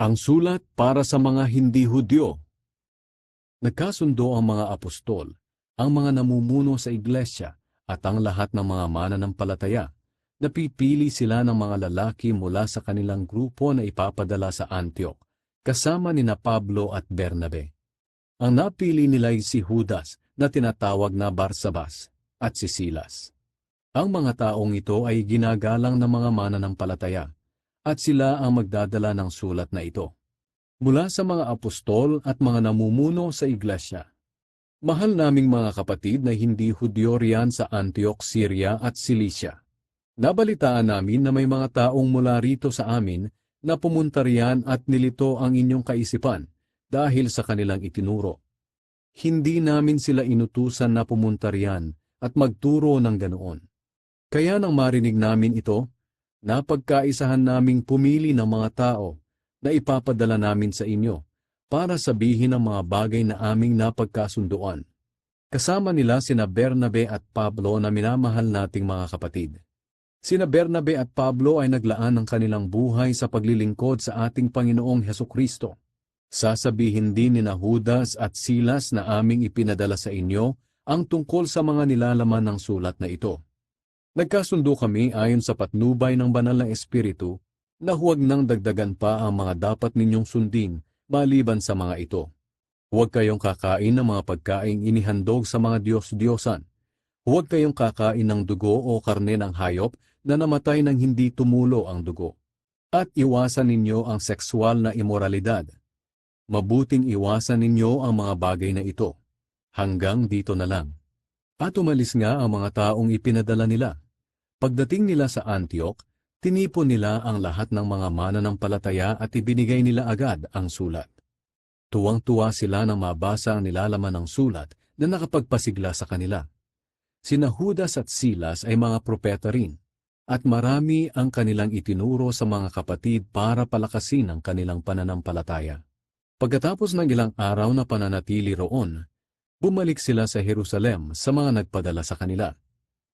Ang sulat para sa mga hindi Hudyo. Nagkasundo ang mga apostol, ang mga namumuno sa iglesia, at ang lahat ng mga mananampalataya. Napipili sila ng mga lalaki mula sa kanilang grupo na ipapadala sa Antioch, kasama ni na Pablo at Bernabe. Ang napili nila ay si Judas na tinatawag na Barsabas at si Silas. Ang mga taong ito ay ginagalang ng mga mananampalataya at sila ang magdadala ng sulat na ito. Mula sa mga apostol at mga namumuno sa iglesia. Mahal naming mga kapatid na hindi Hudyo riyan sa Antioch, Syria at Cilicia. Nabalitaan namin na may mga taong mula rito sa amin na pumunta riyan at nilito ang inyong kaisipan dahil sa kanilang itinuro. Hindi namin sila inutusan na pumunta riyan at magturo ng ganoon. Kaya nang marinig namin ito, napagkaisahan naming pumili ng mga tao na ipapadala namin sa inyo para sabihin ang mga bagay na aming napagkasunduan. Kasama nila sina Bernabe at Pablo na minamahal nating mga kapatid. Sina Bernabe at Pablo ay naglaan ng kanilang buhay sa paglilingkod sa ating Panginoong Heso Kristo. Sasabihin din ni na Judas at Silas na aming ipinadala sa inyo ang tungkol sa mga nilalaman ng sulat na ito. Nagkasundo kami ayon sa patnubay ng banal na Espiritu na huwag nang dagdagan pa ang mga dapat ninyong sundin maliban sa mga ito. Huwag kayong kakain ng mga pagkaing inihandog sa mga Diyos-Diyosan. Huwag kayong kakain ng dugo o karne ng hayop na namatay nang hindi tumulo ang dugo. At iwasan ninyo ang sexual na imoralidad. Mabuting iwasan ninyo ang mga bagay na ito. Hanggang dito na lang. At umalis nga ang mga taong ipinadala nila. Pagdating nila sa Antioch, tinipon nila ang lahat ng mga mananampalataya at ibinigay nila agad ang sulat. Tuwang-tuwa sila nang mabasa ang nilalaman ng sulat na nakapagpasigla sa kanila. Sina Judas at Silas ay mga propeta rin, at marami ang kanilang itinuro sa mga kapatid para palakasin ang kanilang pananampalataya. Pagkatapos ng ilang araw na pananatili roon, bumalik sila sa Jerusalem sa mga nagpadala sa kanila.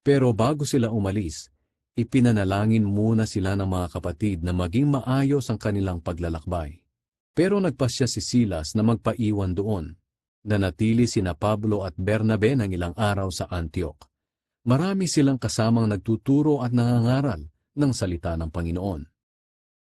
Pero bago sila umalis, ipinanalangin muna sila ng mga kapatid na maging maayos ang kanilang paglalakbay. Pero nagpasya si Silas na magpaiwan doon. Nanatili sina Pablo at Bernabe ng ilang araw sa Antioch. Marami silang kasamang nagtuturo at nangangaral ng salita ng Panginoon.